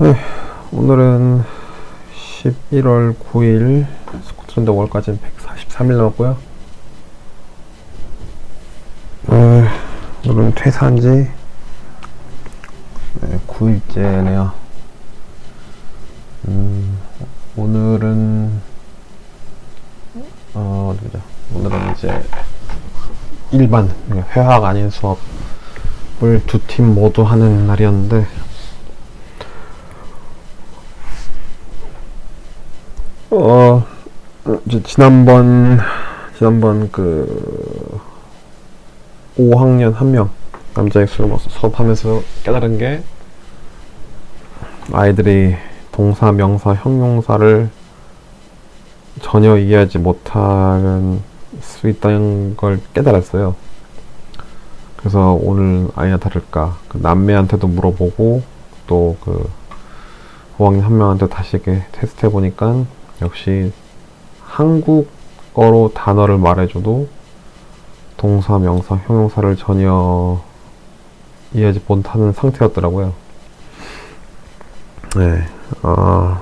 네, 오늘은 11월 9일 스코틀랜드 월까지는 143일 남았고요. 어, 오늘은 퇴사한 지 네, 9일째네요. 음, 오늘은 어, 어디죠? 오늘은 이제 일반 회화가 아닌 수업을 두 팀 모두 하는 날이었는데 어 지난번 지난번 그 5학년 한 명 남자애 수업 수업하면서 깨달은 게 아이들이 동사, 명사, 형용사를 전혀 이해하지 못할 수 있다는 걸 깨달았어요. 그래서 오늘 아니나 다를까 그 남매한테도 물어보고 또 그 5학년 한 명한테 다시 이렇게 테스트 해보니까 역시 한국어로 단어를 말해줘도 동사, 명사, 형용사를 전혀 이해하지 못하는 상태였더라고요. 네, 어,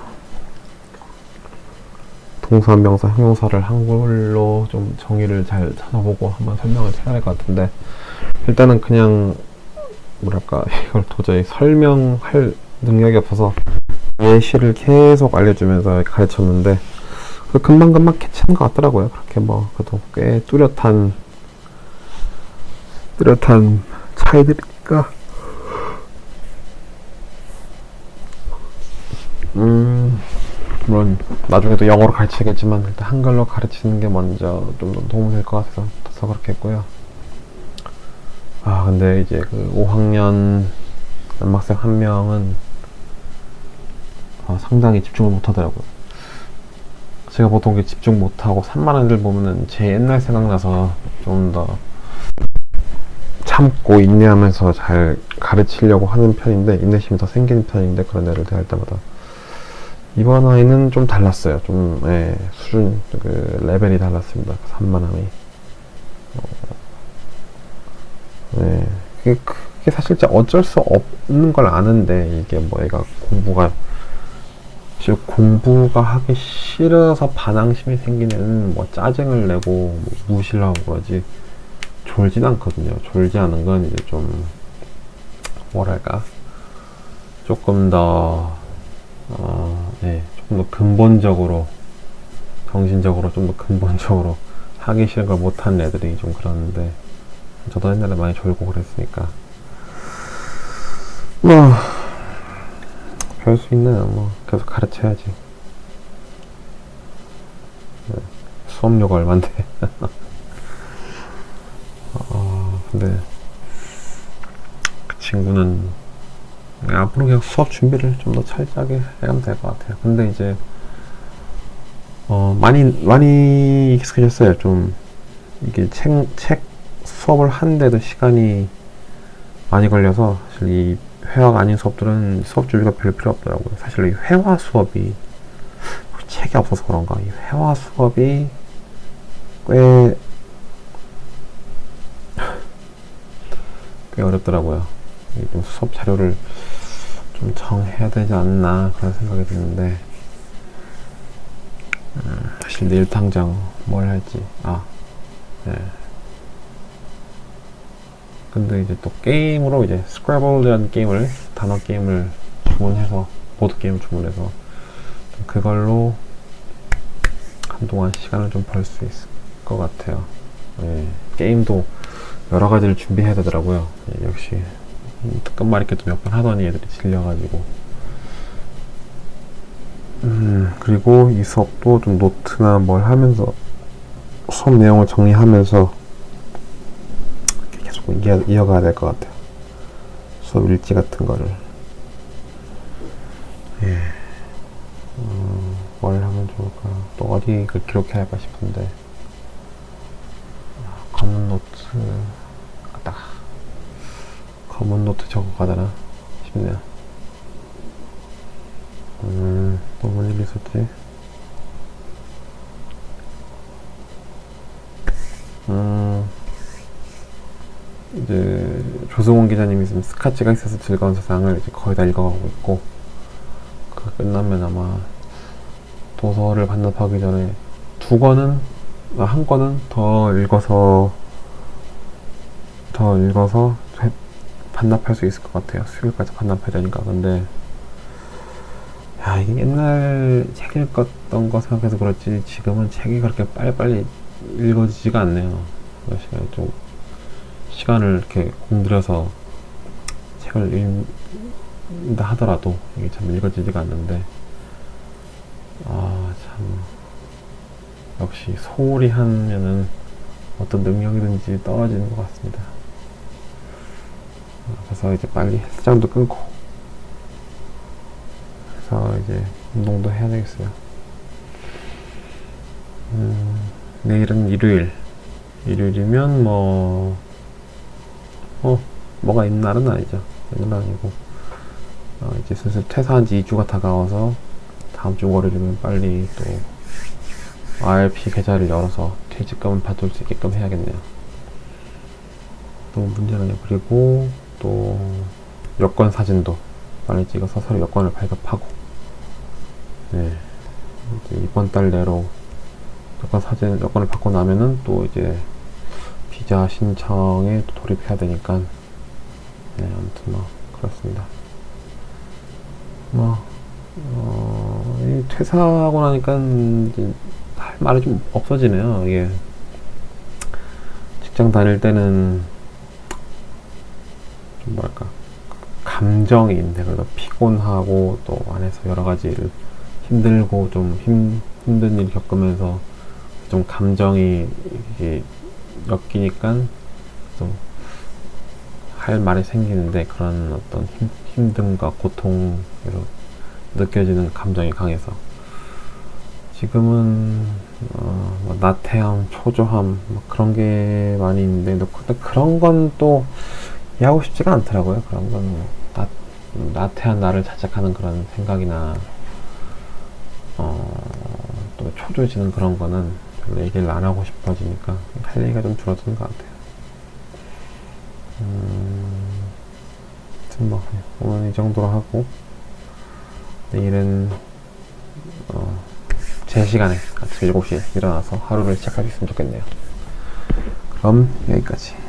동사, 명사, 형용사를 한글로 좀 정의를 잘 찾아보고 한번 설명을 해야 할 것 같은데 일단은 그냥 뭐랄까 이걸 도저히 설명할 능력이 없어서 예시를 계속 알려주면서 가르쳤는데 그 금방금방 캐치한 것 같더라고요. 그렇게 뭐 그래도 꽤 뚜렷한 뚜렷한 차이들이니까 음 물론 나중에도 영어로 가르치겠지만 일단 한글로 가르치는 게 먼저 좀더 도움이 될 것 같아서 더 그렇게 했고요. 아 근데 이제 그 5학년 남학생 한 명은 아, 상당히 집중을 못하더라고요. 제가 보통 집중 못하고 산만한 애들 보면은 제 옛날 생각나서 좀 더 참고 인내하면서 잘 가르치려고 하는 편인데 인내심이 더 생기는 편인데 그런 애를 대할 때마다 이번 아이는 좀 달랐어요. 좀 예, 수준 그 레벨이 달랐습니다. 그 산만함이. 어, 네. 그게, 그게 사실 어쩔 수 없는 걸 아는데 이게 뭐 애가 공부가 즉 공부가 하기 싫어서 반항심이 생기는 뭐 짜증을 내고 뭐 무시를 하고 그러지 졸진 않거든요. 졸지 않은 건 이제 좀 뭐랄까? 조금 더 어, 네, 조금 더 근본적으로 정신적으로 좀 더 근본적으로 하기 싫은 걸 못하는 애들이 좀 그러는데 저도 옛날에 많이 졸고 그랬으니까 뭐별수 있나요? 뭐 계속 가르쳐야지. 네, 수업료가 얼만데. 어, 근데 그 친구는 앞으로 그냥 수업 준비를 좀 더 철저하게 해가면 될 것 같아요. 근데 이제 어, 많이 많이 익숙해졌어요. 좀 이게 책, 책 수업을 하는데도 시간이 많이 걸려서 사실 이 회화가 아닌 수업들은 수업 준비가 별 필요 없더라고요. 사실 이 회화 수업이 책이 없어서 그런가 이 회화 수업이 꽤, 꽤 어렵더라고요. 좀 수업 자료를 좀 정해야 되지 않나 그런 생각이 드는데 음, 사실 내일 당장 뭘 할지 아 네. 근데 이제 또 게임으로 이제 스크래블이라는 게임을 단어 게임을 주문해서 보드 게임을 주문해서 그걸로 한동안 시간을 좀 벌 수 있을 것 같아요. 예, 게임도 여러 가지를 준비해야 되더라고요. 예, 역시 끝말잇기도 몇 번 하더니 애들이 질려가지고 음, 그리고 이 수업도 좀 노트나 뭘 하면서 수업 내용을 정리하면서 이어, 이어 가야 될 것 같아요. 수업 일지 같은 거를. 예. 음, 뭘 하면 좋을까? 또 어디 그 기록해야 할까 싶은데. 아, 검은 노트, 딱. 검은 노트 적어 가다나 싶네요. 음, 또뭔 일이 있었지? 음. 이제 조승원 기자님이 쓴 스카치가 있어서 즐거운 세상을 이제 거의 다 읽어가고 있고 끝나면 아마 도서를 반납하기 전에 두 권은 아, 한 권은 더 읽어서 더 읽어서 해- 반납할 수 있을 것 같아요. 수요일까지 반납해야 되니까. 근데 야 이게 옛날 책 읽었던 거 생각해서 그렇지 지금은 책이 그렇게 빨리빨리 읽어지지가 않네요. 시간이 좀 시간을 이렇게 공들여서 책을 읽는다 하더라도 이게 참 읽어지지가 않는데 아 참 역시 소홀히 하면은 어떤 능력이든지 떨어지는 것 같습니다. 아, 그래서 이제 빨리 헬스장도 끊고 그래서 이제 운동도 해야 되겠어요. 음, 내일은 일요일. 일요일이면 뭐, 어, 뭐가 있는 날은 아니죠. 있는 날 아니고. 어, 이제 슬슬 퇴사한 지 2주가 다가와서 다음 주 월요일이면 빨리 또 RP 계좌를 열어서 퇴직금을 받을 수 있게끔 해야겠네요. 또 문제는요. 그리고 또 여권 사진도 빨리 찍어서 서로 여권을 발급하고 네 이번 달 내로 여권 사진 여권을 받고 나면은 또 이제 비자 신청에 또 돌입해야 되니까 네 아무튼 뭐 그렇습니다. 뭐 어, 이 퇴사하고 나니까 할 말이 좀 없어지네요. 이게 직장 다닐 때는 좀 뭐랄까 감정이 있는데 그래도 피곤하고 또 안에서 여러 가지 일 힘들고 좀 힘, 힘든 일 겪으면서 좀 감정이 이게 엮이니까 좀 할 말이 생기는데 그런 어떤 힘, 힘듦과 고통으로 느껴지는 감정이 강해서 지금은 어, 뭐 나태함, 초조함 뭐 그런 게 많이 있는데 근데 그런 건 또 이해하고 싶지가 않더라고요. 그런 건 뭐, 나, 나태한 나를 자책하는 그런 생각이나 어, 또 초조해지는 그런 거는 별로 얘기를 안 하고 싶어지니까 할 얘기가 좀 줄어드는 것 같아요. 음, 뭐 오늘 이 정도로 하고 내일은 어, 제 시간에 아침 7시에 일어나서 하루를 시작할 수 있으면 좋겠네요. 그럼 여기까지.